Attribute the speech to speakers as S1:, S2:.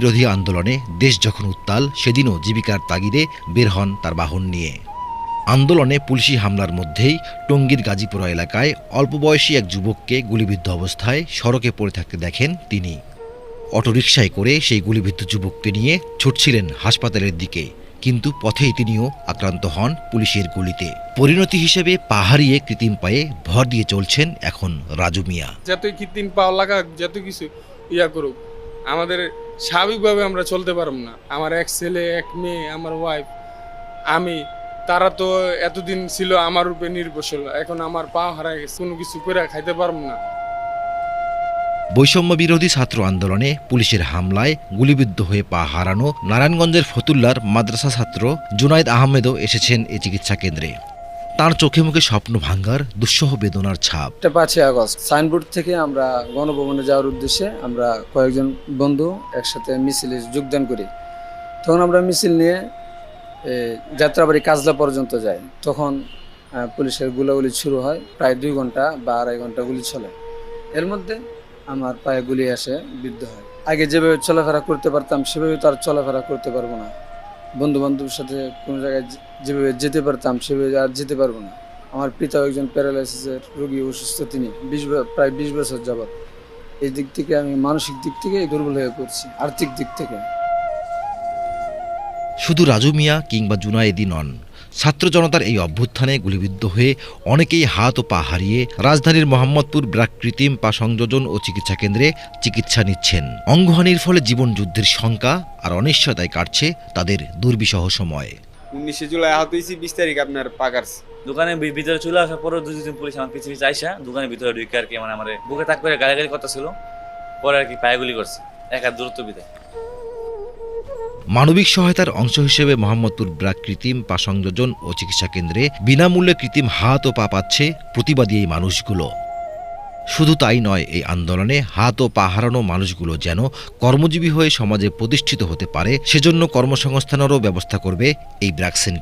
S1: বিরোধী আন্দোলনে দেশ যখন উত্তাল, সেদিনও জীবিকার তাগিদে বের হন তার বাহন নিয়ে। আন্দোলনে পুলিশি হামলার মধ্যেই টঙ্গীর গাজীপুরা এলাকায় অল্প বয়সী এক যুবককে গুলিবিদ্ধ অবস্থায় সড়কে পড়ে থাকতে দেখেন তিনি। অটোরিকশায় করে সেই গুলিবিদ্ধ যুবককে নিয়ে ছুটছিলেন হাসপাতালের দিকে, কিন্তু পথেই তিনিও আক্রান্ত হন পুলিশের গুলিতে। পরিণতি হিসেবে পাহাড়িয়ে কৃত্রিম পায়ে ভর দিয়ে চলছেন এখন রাজু মিয়া।
S2: যতই কৃত্রিম পাওয়া লাগাক, যত কিছু ইয়া করুক, আমাদের স্বাভাবিকভাবে আমরা চলতে পারব না। আমার এক ছেলে, এক মেয়ে, আমার ওয়াইফ আমি, তারা তো এতদিন ছিল আমার উপরে নির্ভরশীল। এখন আমার পা হারায় গেছে, কোনো কিছু করে খাইতে পারব না।
S1: বৈষম্য বিরোধী ছাত্র আন্দোলনে পুলিশের হামলায় গুলিবিদ্ধ হয়ে পা হারানো নারায়ণগঞ্জের ফতুল্লার মাদ্রাসা ছাত্র জুনাইদ আহমেদও এসেছেন এই চিকিৎসা কেন্দ্রে। তার চোখে মুখে স্বপ্ন ভাঙ্গার দুঃসহ বেদনার ছাপ।
S3: পাঁচই আগস্ট। সাইনবোর্ড থেকে আমরা গণভবনে যাওয়ার উদ্দেশ্যে আমরা কয়েকজন বন্ধু একসাথে মিছিলে যোগদান করি। তখন আমরা মিছিল নিয়ে যাত্রাবাড়ি কাজলা পর্যন্ত যাই। তখন পুলিশের গুলাগুলি শুরু হয়, প্রায় দুই ঘণ্টা বা আড়াই ঘণ্টা গুলি চলে। এর মধ্যে আমার পায়ে গুলি আসে, বিদ্ধ হয়। আগে যেভাবে চলাফেরা করতে পারতাম, সেভাবে তো আর চলাফেরা করতে পারব না। বন্ধু বান্ধবের সাথে কোনো জায়গায় যেভাবে যেতে পারতাম, সেভাবে আর যেতে পারব না। আমার পিতা একজন প্যারালাইসিসের রোগী, অসুস্থ তিনি। বিশ প্রায় বিশ বছর যাবৎ। এই দিক থেকে আমি মানসিক দিক থেকে দুর্বল হয়ে পড়ছি, আর্থিক দিক থেকে।
S1: শুধু রাজু মিয়া কিংবা জুনায়েদি নন। ছাত্র জনতার এই অভ্যুত্থানে গুলিবিদ্ধ হয়ে অনেকেই হাত ও পা হারিয়ে রাজধানীর মোহাম্মদপুর ব্রাক কৃত্রিম পা সংযোজন ও চিকিৎসা কেন্দ্রে চিকিৎসা নিচ্ছেন। অঙ্গহানির ফলে জীবন যুদ্ধের শঙ্কা আর অনিশ্চয়তায় কাটছে তাদের দুর্বিষহ সময়।
S4: উনিশে জুলাই আহত হয়েছি বিশ তারিখ আপনার পাকারস
S5: দোকানে ভিতরে চলে আসার পরে দুই দিন পুলিশ আমার পিছিয়ে আইসা দোকানের ভিতরে ঢুকে আর কি মানে আমার বুকে তাক করে গাড়ি গাড়ি কথা ছিল পরে আর কি পায়ে গুলি করছে। এক হাত দূরত্ব বিদে
S1: মানবিক সহায়তার অংশ হিসেবে মোহাম্মদপুর ব্রাক কৃত্রিম পা সংযোজন ও চিকিৎসা কেন্দ্রে বিনামূল্যে কৃত্রিম হাত ও পা পাচ্ছে প্রতিবাদী এই মানুষগুলো। শুধু তাই নয়, এই আন্দোলনে হাত ও পা হারানো মানুষগুলো যেন কর্মজীবী হয়ে সমাজে প্রতিষ্ঠিত হতে পারে, সেজন্য কর্মসংস্থানেরও ব্যবস্থা করবে এই ব্র্যাক সেন্টার।